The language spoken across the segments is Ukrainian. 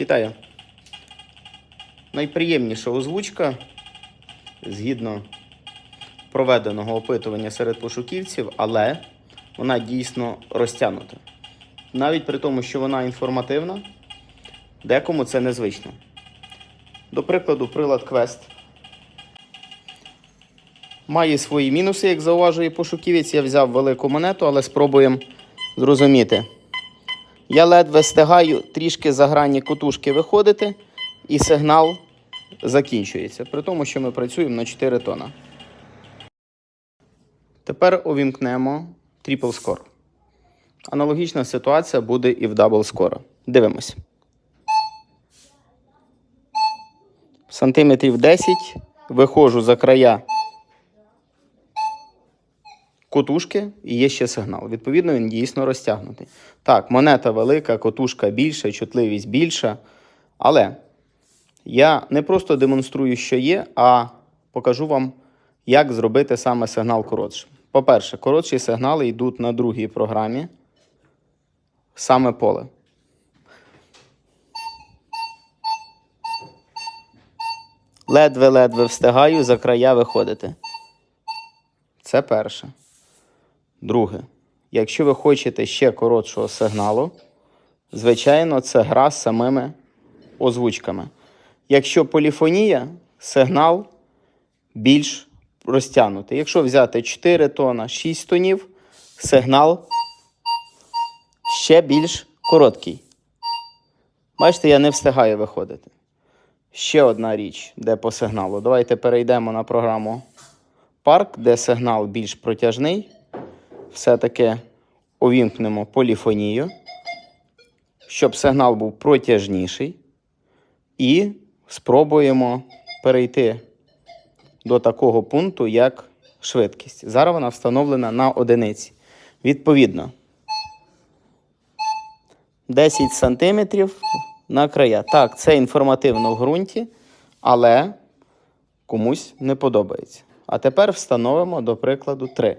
Вітаю. Найприємніша озвучка згідно проведеного опитування серед пошуківців, але вона дійсно розтягнута. Навіть при тому, що вона інформативна, декому це незвично. До прикладу, прилад Quest має свої мінуси, як зауважує пошуківець. Я взяв велику монету, але спробуємо зрозуміти. Я ледве встигаю трішки за грані котушки виходити, і сигнал закінчується. При тому, що ми працюємо на 4 тона. Тепер увімкнемо Triple Score. Аналогічна ситуація буде і в Double Score. Дивимось. Сантиметрів 10. Виходжу за края котушки і є ще сигнал. Відповідно, він дійсно розтягнутий. Так, монета велика, котушка більша, чутливість більша. Але я не просто демонструю, що є, а покажу вам, як зробити саме сигнал коротшим. По-перше, коротші сигнали йдуть на другій програмі, саме поле. Ледве-ледве встигаю за края виходити. Це перше. Друге. Якщо ви хочете ще коротшого сигналу, звичайно, це гра з самими озвучками. Якщо поліфонія, сигнал більш розтягнутий. Якщо взяти 4 тона, 6 тонів, сигнал ще більш короткий. Бачите, я не встигаю виходити. Ще одна річ, де по сигналу. Давайте перейдемо на програму парк, де сигнал більш протяжний. Все-таки увімкнемо поліфонію, щоб сигнал був протяжніший. І спробуємо перейти до такого пункту, як швидкість. Зараз вона встановлена на одиниці. Відповідно, 10 см на края. Так, це інформативно в ґрунті, але комусь не подобається. А тепер встановимо, до прикладу, 3.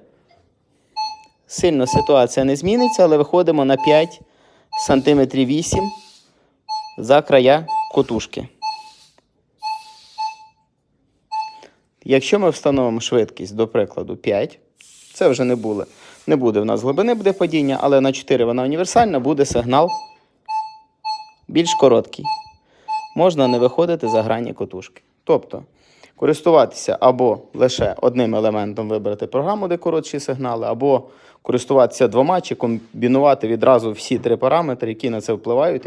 Сильно ситуація не зміниться, але виходимо на 5 см 8 за края котушки. Якщо ми встановимо швидкість, до прикладу, 5, це вже не буде. Не буде в нас глибини буде падіння, але на 4 вона універсальна, буде сигнал більш короткий. Можна не виходити за грані котушки. Тобто користуватися або лише одним елементом вибрати програму, де коротші сигнали, або користуватися двома чи комбінувати відразу всі три параметри, які на це впливають.